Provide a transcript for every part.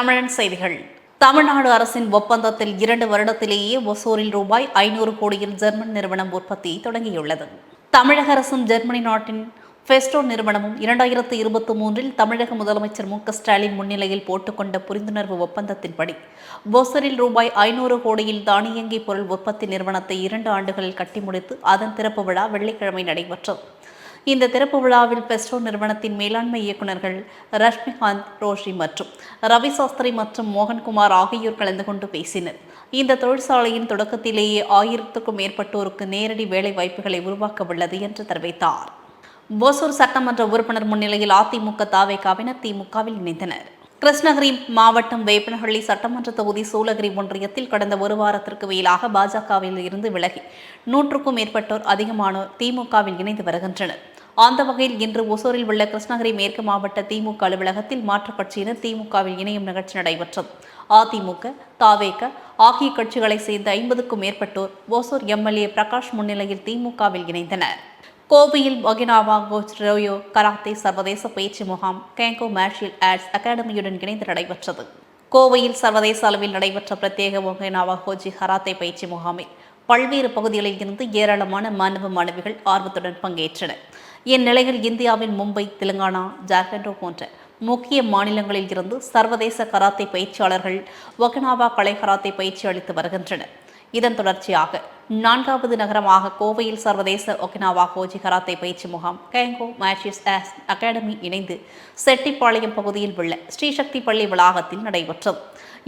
தமிழன் செய்திகள். தமிழ்நாடு அரசின் ஒப்பந்தத்தில் இரண்டு வருடத்திலேயே ஒசூரில் ரூபாய் ஐநூறு கோடியில் ஜெர்மன் நிறுவனம் உற்பத்தி தொடங்கியுள்ளது. தமிழக அரசும் ஜெர்மனி நாட்டின் ஃபெஸ்டோ நிறுவனமும் இரண்டாயிரத்து இருபத்தி மூன்றில் தமிழக முதலமைச்சர் மு க ஸ்டாலின் முன்னிலையில் போட்டுக்கொண்ட புரிந்துணர்வு ஒப்பந்தத்தின்படி ஒசூரில் ரூபாய் ஐநூறு கோடியில் தானியங்கி பொருள் உற்பத்தி நிறுவனத்தை இரண்டு ஆண்டுகளில் கட்டி முடித்து அதன் திறப்பு விழா வெள்ளிக்கிழமை நடைபெற்றது. இந்த திறப்பு விழாவில் பெஸ்டோ நிறுவனத்தின் மேலாண்மை இயக்குநர்கள் ரஷ்மிகாந்த் ரோஷி மற்றும் ரவி சாஸ்திரி மற்றும் மோகன்குமார் ஆகியோர் கலந்து கொண்டு பேசினர். இந்த தொழிற்சாலையின் தொடக்கத்திலேயே ஆயிரத்துக்கும் மேற்பட்டோருக்கு நேரடி வேலை வாய்ப்புகளை உருவாக்க உள்ளது என்று தெரிவித்தார். ஓசூர் சட்டமன்ற உறுப்பினர் முன்னிலையில் அதிமுக தாவேகாவினர் திமுகவில் இணைந்தனர். கிருஷ்ணகிரி மாவட்டம் வேப்பனஹள்ளி சட்டமன்ற தொகுதி சூலகிரி ஒன்றியத்தில் கடந்த ஒரு வாரத்திற்கு மேலாக பாஜகவில் இருந்து விலகி நூற்றுக்கும் மேற்பட்டோர் அதிகமானோர் திமுகவில் இணைந்து வருகின்றனர். அந்த வகையில் இன்று ஒசூரில் உள்ள கிருஷ்ணகிரி மேற்கு மாவட்ட திமுக அலுவலகத்தில் மாற்றுக் கட்சியினர் திமுகவில் இணையும் நிகழ்ச்சி நடைபெற்றது. அதிமுக தாவேக ஆகிய கட்சிகளைச் சேர்ந்த ஐம்பதுக்கும் மேற்பட்டோர் ஓசூர் எம்எல்ஏ பிரகாஷ் முன்னிலையில் திமுகவில் இணைந்தனர். கோவையில் ஒகினாவா ரோயோ கராத்தே சர்வதேச பயிற்சி முகாம் கேங்கோ மார்ஷியல் ஆர்ட்ஸ் அகாடமியுடன் இணைந்து நடைபெற்றது. கோவையில் சர்வதேச அளவில் நடைபெற்ற பிரத்யேக ஒகினாவா கோஜி கராத்தே பயிற்சி முகாமில் பல்வேறு பகுதிகளில் இருந்து ஏராளமான மாணவ மாணவிகள் ஆர்வத்துடன் பங்கேற்றனர். இந்நிலையில் இந்தியாவின் மும்பை தெலுங்கானா ஜார்க்கண்டோ போன்ற முக்கிய மாநிலங்களில் இருந்து சர்வதேச கராத்தே பயிற்சியாளர்கள் ஒகனாவா கலை கராத்தே பயிற்சி அளித்து வருகின்றனர். இதன் தொடர்ச்சியாக நான்காவது நகரமாக கோவையில் சர்வதேச ஒகினாவா கோஜி கராத்தே பயிற்சி முகாம் கேங்கோ மேட்சிஸ் ஆஸ் அகாடமி இணைந்து செட்டிப்பாளையம் பகுதியில் உள்ள ஸ்ரீசக்தி பள்ளி வளாகத்தில் நடைபெற்றது.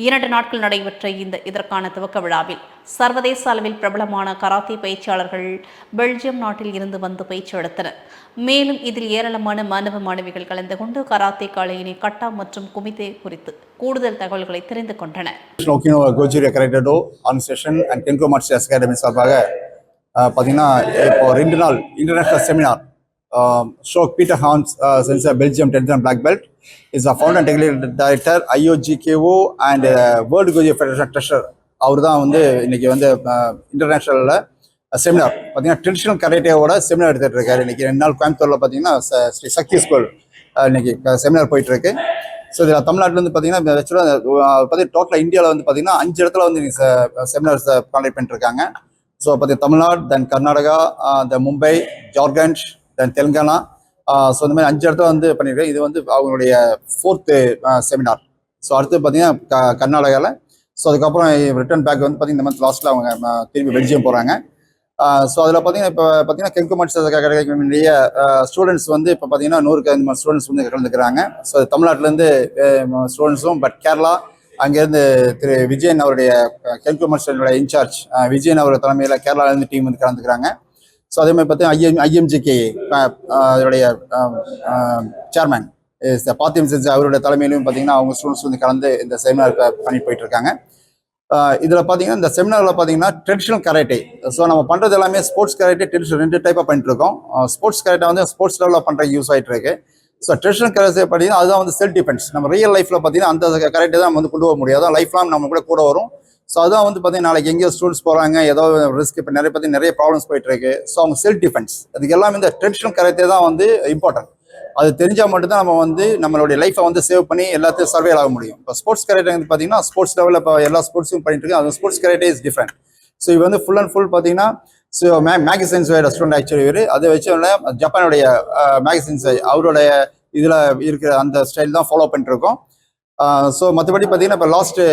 இரண்டு நாட்கள் நடைபெற்ற இந்த இதற்கான துவக்க விழாவில் சர்வதேச அளவில் பிரபலமான கராத்தே பயிற்சியாளர்கள் பெல்ஜியம் நாட்டில் இருந்து வந்து பயிற்சி எடுத்தனர். மேலும் இதில் ஏராளமான மாணவ மாணவிகள் கலந்து கொண்டு கராத்தே கலையினை கட்டா மற்றும் குமிதே குறித்து கூடுதல் தகவல்களை தெரிந்து கொண்டனர் அண்ட் அகாடமி சார்பாக பார்த்தீங்கன்னா இப்போ ரெண்டு நாள் international seminar ஷோக் Peter Hans sensei Belgium tenth and black belt is a founder technical director IOGKO and world Goju federation treasurer அவர் தான் வந்து இன்னைக்கு வந்து இன்டர்நேஷனலில் செமினார் பார்த்தீங்கன்னா ட்ரெடிஷ்னல் கரேட்டேவோட செமினார் எடுத்துகிட்டு இருக்காரு. இன்னைக்கு ரெண்டு நாள் கோயம்புத்தூரில் பார்த்தீங்கன்னா ஸ்ரீ சக்தி ஸ்கூல் இன்னைக்கு செமினார் போயிட்டு இருக்கு ஸோ இதில் தமிழ்நாட்டிலேருந்து பார்த்தீங்கன்னா ஆக்சுவலாக பார்த்தீங்கன்னா டோட்டலாக இந்தியாவில் வந்து பார்த்தீங்கன்னா அஞ்சு இடத்துல வந்து செமினார்ஸ் கான்டக்ட் பண்ணிட்டு இருக்காங்க ஸோ பார்த்தீங்கன்னா Tamil Nadu then Karnataka then Mumbai Jharkhand then Telangana so இந்த மாதிரி அஞ்சு இடத்துல வந்து பண்ணியிருக்கேன் இது வந்து அவங்களுடைய ஃபோர்த்து செமினார் ஸோ அடுத்து பார்த்தீங்கன்னா க கர்நாடகாவில் ஸோ அதுக்கப்புறம் ரிட்டர்ன் பேக் வந்து பார்த்தீங்கன்னா இந்த மந்த் லாஸ்ட்டில் அவங்க திரும்பி பெல்ஜியம் போகிறாங்க ஸோ அதில் பார்த்தீங்கன்னா இப்போ பார்த்தீங்கன்னா கெங்கு மாட்ஸ் கிடைக்கக்கூடிய ஸ்டூடெண்ட்ஸ் வந்து இப்போ பார்த்தீங்கன்னா நூறுக்கு ஐந்து ஸ்டூடெண்ட்ஸ் வந்து கலந்துக்கிறாங்க. ஸோ தமிழ்நாட்டிலேருந்து ஸ்டூடெண்ட்ஸும் பட் கேரளா அங்கேருந்து திரு விஜயன் அவருடைய கெங்கு மாட்ஸோட இன்சார்ஜ் விஜயன் அவர் தலைமையில் கேரளாலேருந்து டீம் வந்து கலந்துக்கிறாங்க. ஸோ அதே மாதிரி பார்த்தீங்கன்னா ஐஎம் ஐஎம்ஜிகே அதனுடைய சேர்மேன் பாத்தியம் செஞ்சு அவருடைய தலைமையிலும் பார்த்தீங்கன்னா அவங்க ஸ்டூடெண்ட்ஸ் வந்து கலந்து இந்த செமினார் பண்ணி போயிட்டு இருக்காங்க. இதில் பார்த்தீங்கன்னா இந்த செமினாரில் பார்த்தீங்கன்னா ட்ரெடிஷ்னல் கராட்டே ஸோ நம்ம பண்ணுறது எல்லாமே ஸ்போர்ட்ஸ் கராட்டே ட்ரெடிஷ்னல் ரெண்டு டைப்பாக பண்ணிட்டு இருக்கோம் ஸ்போர்ட்ஸ் கராட்டே வந்து ஸ்போர்ட்ஸ் லெவலில் பண்ணுற யூஸ் ஆகிட்டு இருக்கு ஸோ ட்ரெடிஷ்னல் கராட்டே பார்த்தீங்கன்னா அதுதான் வந்து செல்ஃப் டிஃபென்ஸ் நம்ம ரியல் லைஃப்பில் பார்த்தீங்கன்னா அந்த கராட்டே தான் நம்ம வந்து கொண்டு போக முடியாது லைஃப் லாங் நம்ம கூட கூட வரும். ஸோ அதான் வந்து பார்த்தீங்கன்னா நாளைக்கு எங்கேயோ ஸ்டூடெண்ட்ஸ் போகிறாங்க ஏதோ ரிஸ்க் இப்போ நிறைய பற்றி நிறைய ப்ராப்ளம்ஸ் போயிட்டு இருக்கு ஸோ அவங்க செல்ஃப் டிஃபென்ஸ் அதுக்கு எல்லாமே இந்த ட்ரெடிஷனல் கரெக்டே தான் வந்து இம்பார்ட்டன்ட் அது தெரிஞ்சால் மட்டும்தான் நம்ம வந்து நம்மளுடைய லைஃப்பை வந்து சேவ் பண்ணி எல்லாத்தையும் சர்வே ஆக முடியும். இப்போ ஸ்போர்ட்ஸ் கராட்டே வந்து பார்த்தீங்கன்னா ஸ்போர்ட்ஸ் லெவலில் இப்போ எல்லா ஸ்போர்ட்ஸும் பண்ணிட்டு இருக்கு அது sports karate is different so இது வந்து ஃபுல் அண்ட் ஃபுல் பார்த்தீங்கன்னா ஸோ மே மேகசின்ஸ் ஸ்டூடெண்ட் ஆக்சுவலி இவர். அதை வச்சு ஜப்பானுடைய மேகசின்ஸ் அவருடைய இதில் இருக்கிற அந்த ஸ்டைல் தான் ஃபாலோ பண்ணிட்டுருக்கோம் ஸோ மற்றபடி பார்த்தீங்கன்னா இப்போ லாஸ்ட்டு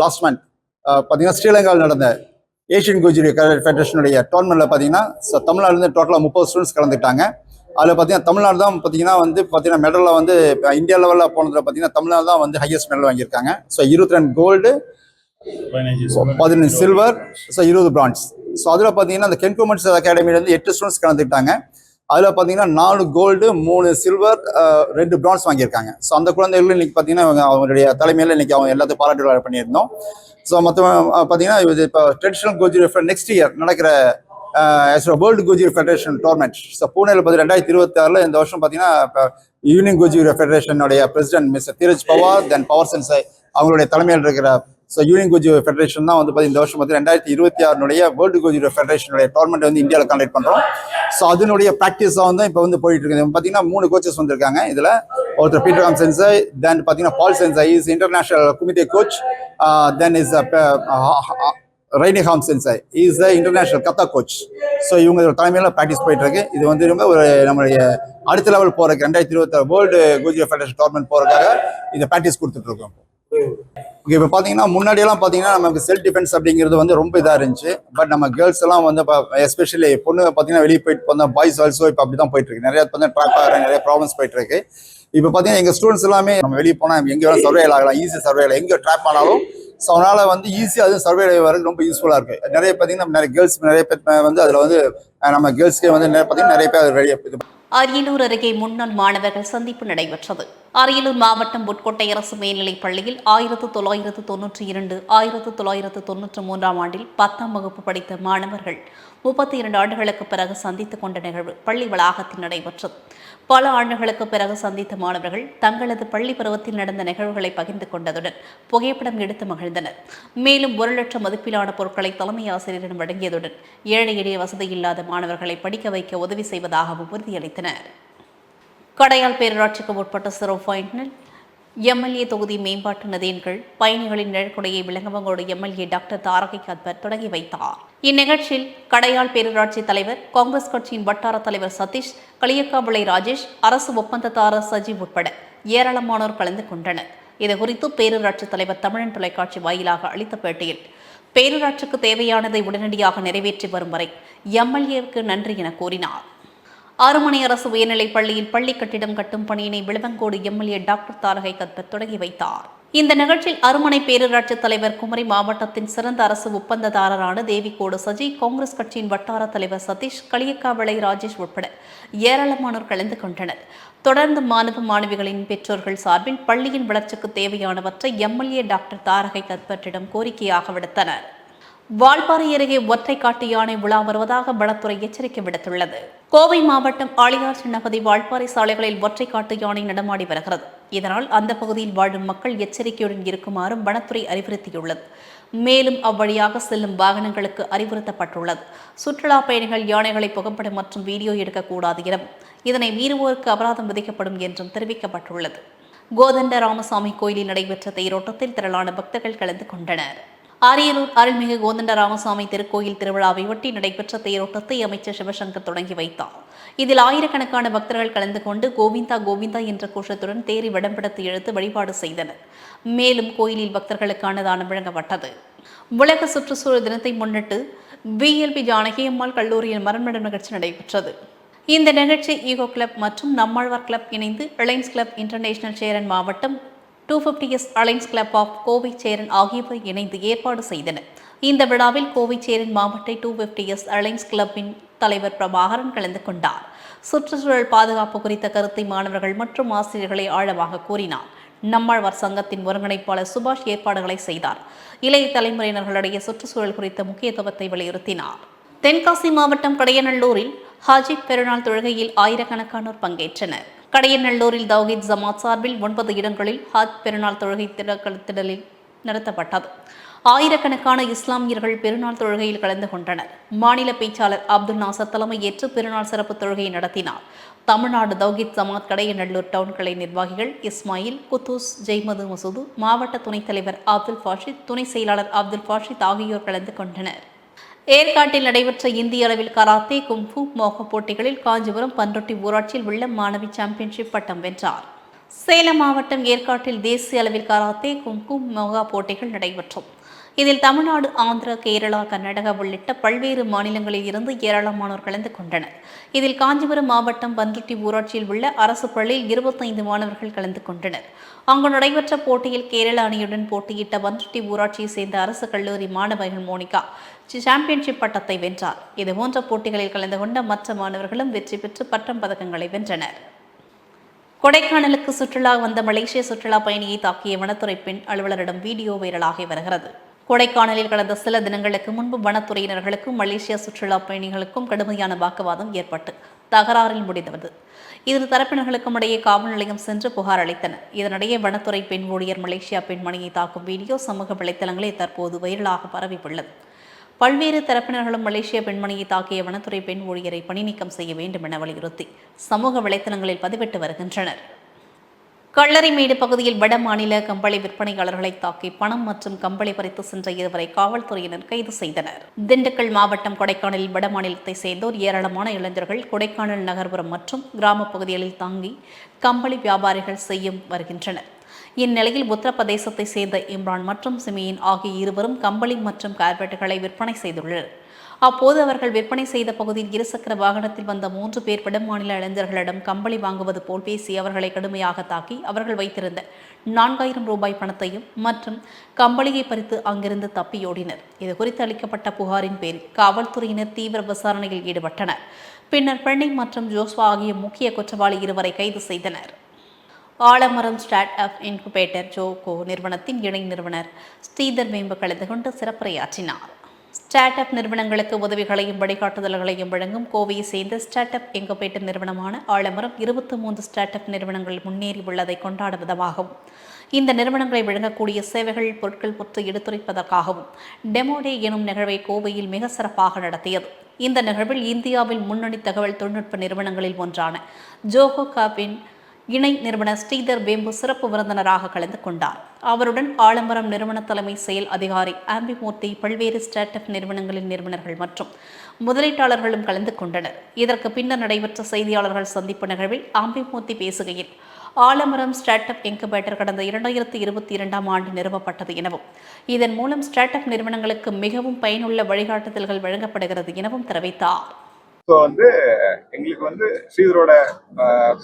லாஸ்ட் மந்த் பார்த்தீங்கன்னா ஸ்ரீலங்காவில் நடந்த ஏஷியன் குஜிரி ஃபெடரேஷனுடைய டோர்னமெண்ட்டில் பார்த்தீங்கன்னா ஸோ தமிழ்நாடுலேருந்து டோட்டலாக முப்பது ஸ்டூடெண்ட்ஸ் கலந்துக்கிட்டாங்க. அதில் பார்த்தீங்கன்னா தமிழ்நாடு தான் பார்த்தீங்கன்னா வந்து பார்த்தீங்கன்னா மெடலில் வந்து இப்போ இந்தியா லெவலில் போனதில் பார்த்தீங்கன்னா தமிழ்நாடு தான் வந்து ஹையஸ்ட் மெடல் வாங்கியிருக்காங்க. ஸோ இருபத்தி ரெண்டு கோல்டு பதினஞ்சு சில்வர் ஸோ இருபது பிரான்ஸ் ஸோ அதில் பார்த்தீங்கன்னா அந்த கென்கோமெண்ட்ஸ் அகாடமிலேருந்து எட்டு ஸ்டூடெண்ட்ஸ் கலந்துக்கிட்டாங்க. அதில் பார்த்தீங்கன்னா நாலு கோல்டு மூணு சில்வர் ரெண்டு பிரான்ஸ் வாங்கியிருக்காங்க. ஸோ அந்த குழந்தைகள் இன்னைக்கு பார்த்தீங்கன்னா அவங்க அவங்களுடைய தலைமையில் இன்னைக்கு அவங்க எல்லாத்தையும் பாராட்டு பண்ணியிருந்தோம். ஸோ மற்ற பார்த்தீங்கன்னா இது இப்போ ட்ரெடிஷனல் கோஜி நெக்ஸ்ட் இயர் நடக்கிற world Goju federation tournament so பூனேல பார்த்து ரெண்டாயிரத்தி இருபத்தி ஆறில் இந்த வருஷம் பார்த்தீங்கன்னா இப்போ union Goju ஃபெடரேஷனுடைய president miss Dheeraj Pawar then Pawar sensei அவங்களுடைய தலைமையில் இருக்கிற ஸோ யூனியன் கோஜி ஃபெடரேஷன் தான் வந்து பார்த்தீங்கன்னா இந்த வருஷம் வந்து ரெண்டாயிரத்தி இருபத்தி ஆறுனுடைய வேர்ல்டு கோஜி ஃபெடரேஷனுடைய டோர்னமெண்ட் வந்து இந்தியாவில் கண்டக்ட் பண்ணுறோம் ஸோ அதனுடைய ப்ராக்டிஸாக வந்து இப்போ வந்து போயிட்டு இருக்குது பார்த்தீங்கன்னா மூணு கோச்சஸ் வந்திருக்காங்க. இதில் ஒருத்தர் பீட்டர் காம் சென்சை தென் பார்த்தீங்கன்னா Paul sensei is international kumite coach then is Rainy Ham sensei is the international kata coach so இவங்க தலைமையில் ப்ராக்டிஸ் போயிட்டு இருக்கு இது வந்து இவங்க ஒரு நம்மளுடைய அடுத்த லெவல் போகிறக்கு ரெண்டாயிரத்தி இருபத்தி வேர்ல்டு குஜியோ ஃபெடரேஷன் டோர்னமெண்ட் போகிறதுக்காக இதை ப்ராக்டிஸ் கொடுத்துட்டு இருக்கோம் ஓகே இப்போ பார்த்தீங்கன்னா முன்னாடியெல்லாம் பார்த்தீங்கன்னா நமக்கு செல்ஃப் டிஃபென்ஸ் அப்படிங்கிறது வந்து ரொம்ப இதாக இருந்துச்சு. பட் நம்ம கேர்ள்ஸ் எல்லாம் வந்து இப்போ எஸ்பெஷலி பொண்ணு பார்த்தீங்கன்னா வெளியே போயிட்டு போனால் பாய்ஸ் ஆல்சோ இப்போ அப்படி தான் போயிட்டு இருக்கு நிறைய பார்த்தீங்கன்னா ட்ராப் ஆகிற நிறைய ப்ராப்ளம்ஸ் போயிட்டு இருக்கு இப்போ பார்த்தீங்கன்னா எங்கள் ஸ்டூடெண்ட்ஸ் எல்லாமே நம்ம வெளியே போனால் எங்கே வேணாலும் சர்வே ஆகலாம் ஈஸி சர்வே ஆகலாம். எங்கே ட்ராப் ஆனாலும் ஸோ அதனால் வந்து ஈஸியாக அது சர்வே வரது ரொம்ப யூஸ்ஃபுல்லாக இருக்குது நிறைய பார்த்தீங்கன்னா நிறைய கேர்ள்ஸ் நிறைய பேர் வந்து அதில் வந்து நம்ம கேர்ள்ஸ்க்கே வந்து நிறைய பார்த்தீங்கன்னா நிறைய பேர் வெளியே அரியலூர் அருகே முன்னாள் மாணவர்கள் சந்திப்பு நடைபெற்றது. அரியலூர் மாவட்டம் புட்கோட்டை அரசு மேல்நிலைப் பள்ளியில் ஆயிரத்து தொள்ளாயிரத்து தொன்னூற்றி இரண்டு ஆயிரத்து தொள்ளாயிரத்து தொன்னூற்றி மூன்றாம் ஆண்டில் பத்தாம் வகுப்பு படித்த மாணவர்கள் முப்பத்தி இரண்டு ஆண்டுகளுக்கு பிறகு சந்தித்துக் கொண்ட நிகழ்வு பள்ளி வளாகத்தில் நடைபெற்றது. பல ஆண்டுகளுக்கு பிறகு சந்தித்த மாணவர்கள் தங்களது பள்ளி பருவத்தில் நடந்த நிகழ்வுகளை பகிர்ந்து கொண்டதுடன் புகைப்படம் எடுத்து மகிழ்ந்தனர். மேலும் ஒரு லட்சம் மதிப்பிலான பொருட்களை தலைமை ஆசிரியரிடம் வழங்கியதுடன் ஏழை எளிய வசதி இல்லாத மாணவர்களை படிக்க வைக்க உதவி செய்வதாகவும் உறுதியளித்தனர். கடையால் பேரூராட்சிக்கு உட்பட்ட சிரோ பாயிண்டில் எம்எல்ஏ தொகுதி மேம்பாட்டு நிதியின் கீழ் பயணிகளின் நிழற்குடையை விளங்கவங்களோடு எம்எல்ஏ டாக்டர் தாரகை கத்பர் தொடங்கி வைத்தார். இந்நிகழ்ச்சியில் கடையால் பேரூராட்சி தலைவர் காங்கிரஸ் கட்சியின் வட்டார தலைவர் சதீஷ் களியக்காவிளை ராஜேஷ் அரசு ஒப்பந்ததாரர் சஜீவ் உட்பட ஏராளமானோர் கலந்து கொண்டனர். இதுகுறித்து பேரூராட்சி தலைவர் தமிழன் தொலைக்காட்சி வாயிலாக அளித்த பேட்டியில் பேரூராட்சிக்கு தேவையானதை உடனடியாக நிறைவேற்றி வரும் வரை எம்எல்ஏவுக்கு நன்றி என கூறினார். ஆறுமணி அரசு உயர்நிலைப் பள்ளியில் பள்ளி கட்டிடம் கட்டும் பணியினை Vilavancode MLA doctor Tharagai Cuthbert தொடங்கி வைத்தார். இந்த நிகழ்ச்சியில் அருமனை பேரூராட்சி தலைவர் குமரி மாவட்டத்தின் சிறந்த அரசு ஒப்பந்ததாரரான தேவிகோடு சஜி காங்கிரஸ் கட்சியின் வட்டார தலைவர் சதீஷ் களியக்காவளை ராஜேஷ் உட்பட ஏராளமானோர் கலந்து கொண்டனர். தொடர்ந்து மாணவ மாணவிகளின் பெற்றோர்கள் சார்பில் பள்ளியின் வளர்ச்சிக்கு தேவையானவற்றை எம்எல்ஏ டாக்டர் தாரகை கத்பற்றிடம் கோரிக்கையாக விடுத்தனர். வால்பாறை அருகே ஒற்றை காட்டு யானை உலா வருவதாக வனத்துறை எச்சரிக்கை விடுத்துள்ளது. கோவை மாவட்டம் ஆளியார் சின்னபதி வால்பாறை சாலைகளில் ஒற்றை காட்டு யானை நடமாடி வருகிறது. இதனால் அந்த பகுதியில் வாழும் மக்கள் எச்சரிக்கையுடன் இருக்குமாறும் வனத்துறை அறிவுறுத்தியுள்ளது. மேலும் அவ்வழியாக செல்லும் வாகனங்களுக்கு அறிவுறுத்தப்பட்டுள்ளது. சுற்றுலா பயணிகள் யானைகளை புகைப்படம் மற்றும் வீடியோ எடுக்கக்கூடாது எனவும் இதனை மீறுவோருக்கு அபராதம் விதிக்கப்படும் என்றும் தெரிவிக்கப்பட்டுள்ளது. கோதண்ட ராமசாமி கோயிலில் நடைபெற்ற தேரோட்டத்தில் திரளான பக்தர்கள் கலந்து கொண்டனர். அரியலூர் அருள்மிகு கோதண்ட ராமசாமி திருக்கோயில் திருவிழாவை ஒட்டி நடைபெற்ற தேரோட்டத்தை அமைச்சர் சிவசங்கர் தொடங்கி வைத்தார். இதில் ஆயிரக்கணக்கான பக்தர்கள் கலந்து கொண்டு கோவிந்தா கோவிந்தா என்ற கோஷத்துடன் தேரி விடம்பிடத்து இழுத்து வழிபாடு செய்தனர். மேலும் கோயிலில் பக்தர்களுக்கான தானம் வழங்கப்பட்டது. உலக சுற்றுச்சூழல் தினத்தை முன்னிட்டு பிஎல்பி ஜானகி அம்மாள் கல்லூரியில் மரண்மடம் நிகழ்ச்சி நடைபெற்றது. இந்த நிகழ்ச்சி ஈகோ கிளப் மற்றும் நம்மாழ்வார் கிளப் இணைந்து ரிலையன்ஸ் கிளப் இன்டர்நேஷனல் சேரன் மாவட்டம் two fifty S alliance club of Kovai Cheran ஆகியவை இணைந்து ஏற்பாடு செய்தனர் இந்த விழாவில் கோவை சேரன் மாவட்ட டூ ஃபிஃப்டி எஸ் அலைன்ஸ் கிளப்பின் தலைவர் பிரபாகரன் கலந்து கொண்டார். சுற்றுச்சூழல் பாதுகாப்பு குறித்த கருத்தை மாணவர்கள் மற்றும் ஆசிரியர்களை ஆழமாக கூறினார். நம்மாழ்வார் சங்கத்தின் ஒருங்கிணைப்பாளர் சுபாஷ் ஏற்பாடுகளை செய்தார். இளைய தலைமுறையினர்களிடையே சுற்றுச்சூழல் குறித்த முக்கியத்துவத்தை வலியுறுத்தினார். தென்காசி மாவட்டம் கடையநல்லூரில் ஹாஜி பெருநாள் தொழுகையில் ஆயிரக்கணக்கானோர் பங்கேற்றனர். கடையநல்லூரில் தௌஹீத் ஜமாத் சார்பில் ஒன்பது இடங்களில் ஹாஜ் பெருநாள் தொழுகை திடலில் நடத்தப்பட்டது ஆயிரக்கணக்கான இஸ்லாமியர்கள் பெருநாள் தொழுகையில் கலந்து கொண்டனர். மாநில பேச்சாளர் அப்துல் நாசர் தலைமையேற்று பெருநாள் சிறப்பு தொழுகையை நடத்தினார். தமிழ்நாடு தௌஹீத் ஜமாத் கடையநல்லூர் டவுன் கிளை நிர்வாகிகள் இஸ்மாயில் குத்தூஸ் ஜெய்மது மசூது மாவட்ட துணைத் தலைவர் அப்துல் ஃபாஷித் துணை செயலாளர் அப்துல் ஃபாஷித் ஆகியோர் கலந்து கொண்டனர். ஏற்காட்டில் நடைபெற்ற இந்திய அளவில் கராத்தே கும்ஃபு மோக போட்டிகளில் காஞ்சிபுரம் பன்ருட்டி ஊராட்சியில் உள்ள மாணவி சாம்பியன்ஷிப் பட்டம் வென்றார். சேலம் மாவட்டம் ஏற்காட்டில் தேசிய அளவில் கராத்தே கும்ஃபு மோகா போட்டிகள் நடைபெற்றும். இதில் தமிழ்நாடு ஆந்திரா கேரளா கர்நாடகா உள்ளிட்ட பல்வேறு மாநிலங்களில் இருந்து ஏராளமானோர் கலந்து கொண்டனர். இதில் காஞ்சிபுரம் மாவட்டம் பன்ருட்டி ஊராட்சியில் உள்ள அரசு பள்ளியில் இருபத்தைந்து மாணவர்கள் கலந்து கொண்டனர். அங்கு நடைபெற்ற போட்டியில் கேரள அணியுடன் போட்டியிட்ட பன்ருட்டி ஊராட்சியை சேர்ந்த அரசு கல்லூரி மாணவர்கள் மோனிகா சாம்பியன்ஷிப் பட்டத்தை வென்றார். இதுபோன்ற போட்டிகளில் கலந்து கொண்ட மற்ற மாணவர்களும் வெற்றி பெற்று பட்டம் பதக்கங்களை வென்றனர். கொடைக்கானலுக்கு சுற்றுலா வந்த மலேசிய சுற்றுலா பயணியை தாக்கிய வனத்துறை பெண் அலுவலரிடம் வீடியோ வைரலாகி வருகிறது. கொடைக்கானலில் கடந்த சில தினங்களுக்கு முன்பு வனத்துறையினர்களுக்கும் மலேசியா சுற்றுலா பயணிகளுக்கும் கடுமையான வாக்குவாதம் ஏற்பட்டு தகராறில் முடிந்தது. இரு தரப்பினர்களுக்கும் இடையே காவல் நிலையம் சென்று புகார் அளித்தனர். இதனிடையே வனத்துறை பெண் ஊழியர் மலேசியா பெண்மணியை தாக்கும் வீடியோ சமூக வலைத்தளங்களில் தற்போது வைரலாக பரவியுள்ளது. பல்வேறு தரப்பினர்களும் மலேசிய பெண்மணியை தாக்கிய வனத்துறை பெண் ஊழியரை பணிநீக்கம் செய்ய வேண்டும் என வலியுறுத்தி சமூக வலைத்தளங்களில் பதிவிட்டு வருகின்றனர். கள்ளரிமேடு பகுதியில் வட மாநில கம்பளி விற்பனையாளர்களை தாக்கி பணம் மற்றும் கம்பளி பறித்து சென்ற இருவரை காவல்துறையினர் கைது செய்தனர். திண்டுக்கல் மாவட்டம் கொடைக்கானல் வட மாநிலத்தை சேர்ந்தோர் ஏராளமான இளைஞர்கள் கொடைக்கானல் நகர்ப்புறம் மற்றும் கிராம பகுதிகளில் தாங்கி கம்பளி வியாபாரிகள் செய்யும் வருகின்றனர். இந்நிலையில் உத்தரப்பிரதேசத்தை சேர்ந்த இம்ரான் மற்றும் சிமியின் ஆகிய இருவரும் கம்பளி மற்றும் கார்பெட்டுகளை விற்பனை செய்துள்ளனர். அப்போது அவர்கள் விற்பனை செய்த பகுதியில் இருசக்கர வாகனத்தில் வந்த மூன்று பேர் வடமாநில இளைஞர்களிடம் கம்பளி வாங்குவது போல் பேசி அவர்களை கடுமையாக தாக்கி அவர்கள் வைத்திருந்த நான்காயிரம் ரூபாய் பணத்தையும் மற்றும் கம்பளியை பறித்து அங்கிருந்து தப்பியோடினர். இது குறித்து அளிக்கப்பட்ட புகாரின் பேரில் காவல்துறையினர் தீவிர விசாரணையில் ஈடுபட்டனர். பின்னர் பெண்ணை மற்றும் ஜோஸ்வா ஆகிய முக்கிய குற்றவாளி இருவரை கைது செய்தனர். ஆலமரம் ஸ்டார்ட் அப் இன்குபேட்டர் ஜோகோ நிறுவனத்தின் இணை நிறுவனர் ஸ்ரீதர் மேம்பு கலந்து கொண்டு சிறப்புரையாற்றினார். ஸ்டார்ட் அப் நிறுவனங்களுக்கு உதவிகளையும் வழிகாட்டுதல்களையும் வழங்கும் கோவையை சேர்ந்த ஸ்டார்ட் அப் எங்கப்பேட்டு நிறுவனமான ஆலமரம் இருபத்தி மூன்று ஸ்டார்ட் அப் நிறுவனங்கள் முன்னேறி உள்ளதை கொண்டாடும் விதமாகும் இந்த நிறுவனங்களை வழங்கக்கூடிய சேவைகள் பொருட்கள் பற்றி எடுத்துரைப்பதற்காகவும் டெமோடே எனும் நிகழ்வை கோவையில் மிக சிறப்பாக நடத்தியது. இந்த நிகழ்வில் இந்தியாவில் முன்னணி தகவல் தொழில்நுட்ப நிறுவனங்களில் ஒன்றான ஜோகோ காப்பின் இணை நிறுவனர் ஸ்ரீதர் வேம்பு சிறப்பு விருந்தினராக கலந்து கொண்டார். அவருடன் ஆலம்பரம் நிறுவன தலைமை செயல் அதிகாரி ஆம்பிமூர்த்தி பல்வேறு ஸ்டார்ட் அப் நிறுவனங்களின் நிறுவனர்கள் மற்றும் முதலீட்டாளர்களும் கலந்து கொண்டனர். இதற்கு பின்னர் நடைபெற்ற செய்தியாளர்கள் சந்திப்பு நிகழ்வில் ஆம்பிமூர்த்தி பேசுகையில் ஆலமரம் ஸ்டார்ட் அப் இன்குபேட்டர் கடந்த இரண்டாயிரத்தி இருபத்தி இரண்டாம் ஆண்டு நிறுவப்பட்டது எனவும் இதன் மூலம் ஸ்டார்ட் அப் நிறுவனங்களுக்கு மிகவும் பயனுள்ள வழிகாட்டுதல்கள் வழங்கப்படுகிறது எனவும் தெரிவித்தார். ஸோ வந்து எங்களுக்கு வந்து ஸ்ரீதரோட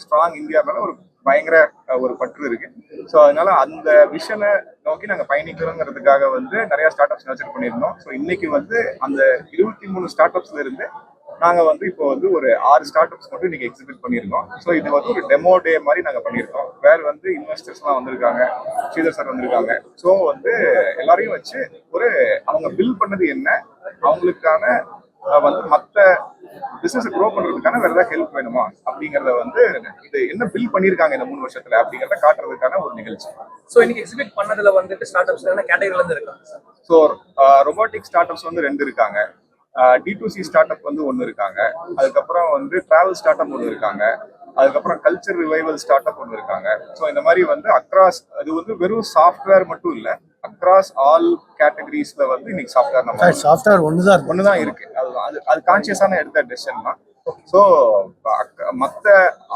ஸ்ட்ராங் இந்தியா மேலே ஒரு பயங்கர ஒரு பற்று இருக்கு. ஸோ அதனால அந்த விஷனை நோக்கி நாங்கள் பயணிக்கிறோங்கிறதுக்காக வந்து நிறைய ஸ்டார்ட் அப்ஸ் நர்ச்சர் பண்ணியிருந்தோம். ஸோ இன்னைக்கு வந்து அந்த இருபத்தி மூணு ஸ்டார்ட் அப்ஸ்ல இருந்து நாங்கள் வந்து இப்போ வந்து ஒரு ஆறு ஸ்டார்ட் அப்ஸ் மட்டும் இன்னைக்கு எக்ஸிபிட் பண்ணியிருக்கோம். ஸோ இது வந்து ஒரு டெமோ டே மாதிரி நாங்கள் பண்ணியிருக்கோம். வேறு வந்து இன்வெஸ்டர்ஸ்லாம் வந்திருக்காங்க ஸ்ரீதர் சார் வந்திருக்காங்க. ஸோ வந்து எல்லாரையும் வச்சு ஒரு அவங்க பில் பண்ணது என்ன அவங்களுக்கான வந்து மற்ற பிசினஸ் க்ரோ பண்றதுக்கான வேற ஏதாவது ஹெல்ப் வேணுமா? அப்படிங்கறத வந்து இது என்ன பில் பண்ணிருக்காங்க இந்த மூணு வருஷத்துல அப்படிங்கறத காட்டுறதுக்கான ஒரு நிகழ்ச்சி. ஸோ இன்னைக்கு எக்ஸிபிட் பண்ணதுல வந்துட்டு ஸ்டார்ட் அப்ஸ் என்ன கேட்டகரில இருந்து இருக்காங்க ஸோ ரொபோட்டிக் ஸ்டார்ட் அப்ஸ் வந்து ரெண்டு இருக்காங்க. D to C start up வந்து ஒன்று இருக்காங்க. அதுக்கப்புறம் வந்து டிராவல் ஸ்டார்ட் அப் ஒன்று இருக்காங்க. அதுக்கப்புறம் கல்ச்சர் ரிவைவல் ஸ்டார்ட் அப் ஒன்று இருக்காங்க. ஸோ இந்த மாதிரி வந்து அக்ராஸ் அது வந்து வெறும் சாஃப்ட்வேர் மட்டும் இல்லை அக்ராஸ் ஆல் கேட்டகரிஸ்ல வந்து இன்னைக்கு சாஃப்ட்வேர் நம்ம சாஃப்ட்வேர் ஒன்று தான் இருக்கு. ஒன்று தான் இருக்கு. அது அது அது கான்சியஸான எடுத்த டெசிஷன் தான். ஸோ மற்ற